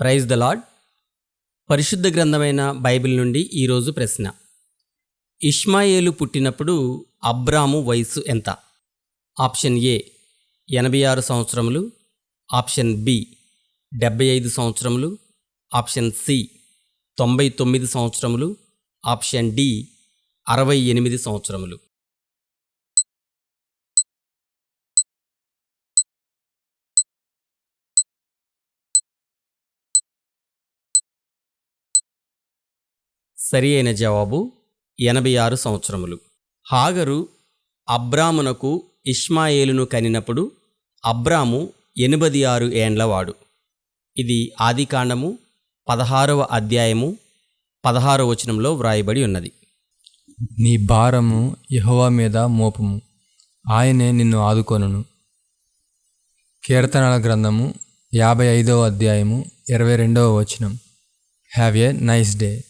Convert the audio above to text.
Praise the lord పరిశుద్ధ గ్రంథమైన Bible నుండి ఈరోజు ప్రశ్న. ఇష్మాయేలు పుట్టినప్పుడు అబ్రాము వయస్సు ఎంత? ఆప్షన్ ఏ ఎనభై ఆరు సంవత్సరములు. ఆప్షన్ బి డెబ్బై ఐదు సంవత్సరములు. ఆప్షన్ సి తొంభై తొమ్మిది సంవత్సరములు. ఆప్షన్ డి అరవై ఎనిమిది సంవత్సరములు. సరి అయిన జవాబు ఎనభై ఆరు సంవత్సరములు. హాగరు అబ్రామునకు ఇష్మాయేలును కనినప్పుడు అబ్రాము ఎనిమిది ఆరు ఏండ్లవాడు ఇది ఆదికాండము పదహారవ అధ్యాయము పదహారవ వచనంలో వ్రాయబడి ఉన్నది. నీ భారము యహోవా మీద మోపము. ఆయనే నిన్ను ఆదుకొనును. కీర్తనల గ్రంథము యాభై ఐదవ అధ్యాయము ఇరవై రెండవ వచనం. Have a nice day.